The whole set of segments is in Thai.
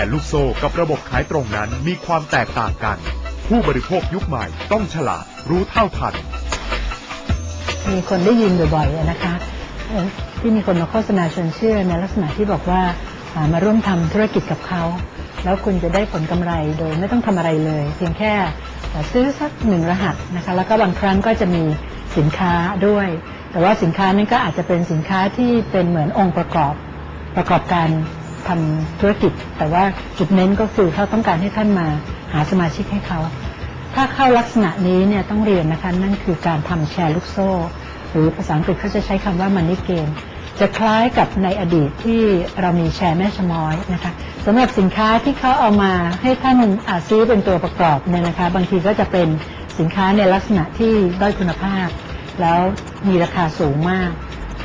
ร์ลูกโซ่กับระบบขายตรงนั้นมีความแตกต่างกัน ผู้บริโภคยุคใหม่ต้องฉลาดรู้เท่าทัน มีคนได้ยินบ่อยๆนะคะที่มีคนมาโฆษณาชวนเชื่อในลักษณะที่บอกว่ามาร่วมทำธุรกิจกับเขา แล้วคุณจะได้ผลกำไรโดยไม่ต้องทำอะไรเลย เพียงแค่ซื้อสักหนึ่งรหัสนะคะแล้วก็บางครั้งก็จะมีสินค้าด้วย แต่ว่าสินค้านั้นก็อาจจะเป็นสินค้าที่เป็นเหมือนองค์ประกอบประกอบการ ทำธุรกิจ แต่ว่าจุดเน้นก็คือเขาต้องการให้ท่านมาหาสมาชิกให้เขา ถ้าเข้าลักษณะนี้เนี่ยต้องเรียนนะคะนั่นคือการทำแชร์ลูกโซ่ หรือภาษาอังกฤษเขาจะใช้คำว่า money game จะคล้ายกับในอดีตที่เรามีแชร์แม่ชะม้อยนะคะสำหรับสินค้าที่เขาเอามาให้ท่านอาซื้อเป็นตัวประกอบเนี่ยนะคะ บางทีก็จะเป็นสินค้าในลักษณะที่ด้อยคุณภาพ แล้วมีราคาสูงมาก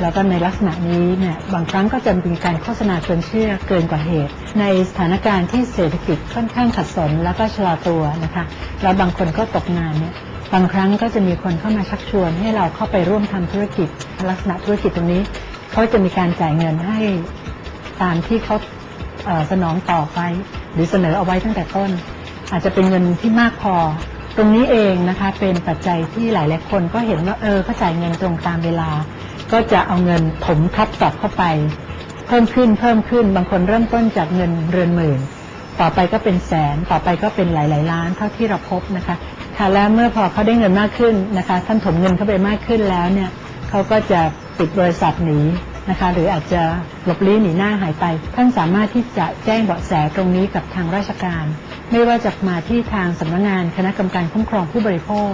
แล้วก็ในลักษณะนี้เนี่ยบางครั้งก็จะมีการโฆษณาชวนเชื่อเกินกว่าเหตุ ในสถานการณ์ที่เศรษฐกิจค่อนข้างขัดสนแล้วก็ชะลอตัวนะคะแล้วบางคนก็ตกงานเนี่ยบางครั้งก็จะมีคนเข้ามาชักชวนให้เราเข้าไปร่วมทำธุรกิจ ลักษณะธุรกิจตรงนี้เขาจะมีการจ่ายเงินให้ตามที่เขาเสนองต่อไป หรือเสนอเอาไว้ตั้งแต่ต้น อาจจะเป็นเงินที่มากพอ ตรงนี้เองนะคะเป็นปัจจัยที่หลายๆคนก็เห็นว่าเออเขาจ่ายเงินตรงตามเวลา ก็จะเอาเงินถมทับกลับเข้าไป เพิ่มขึ้นเพิ่มขึ้นบางคนเริ่มต้นจากเงินเรือนหมื่น ต่อไปก็เป็นแสนต่อไปก็เป็นหลาย ๆ ล้านเท่าที่เราพบนะคะค่ะแล้วเมื่อพอเขาได้เงินมากขึ้นนะคะท่านถมเงินเข้าไปมากขึ้นแล้วเนี่ยเขาก็จะปิดบริษัทหนีนะคะหรืออาจจะหลบลี้หนีหน้าหายไป ท่านสามารถที่จะแจ้งเบาะแสตรงนี้กับทางราชการ ไม่ว่าจะมาที่ทางสำนักงานคณะกรรมการคุ้มครองผู้บริโภค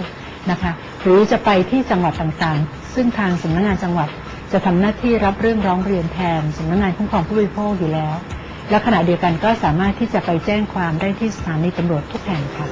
นะคะหรือจะไปที่จังหวัดต่างๆ ซึ่งทางสำนักงานจังหวัดจะทำหน้าที่รับเรื่องร้องเรียนแทนสำนักงานคุ้มครองผู้บริโภคอยู่แล้ว และขณะเดียวกันก็สามารถที่จะไปแจ้งความได้ที่สถานีตำรวจทุกแห่งค่ะ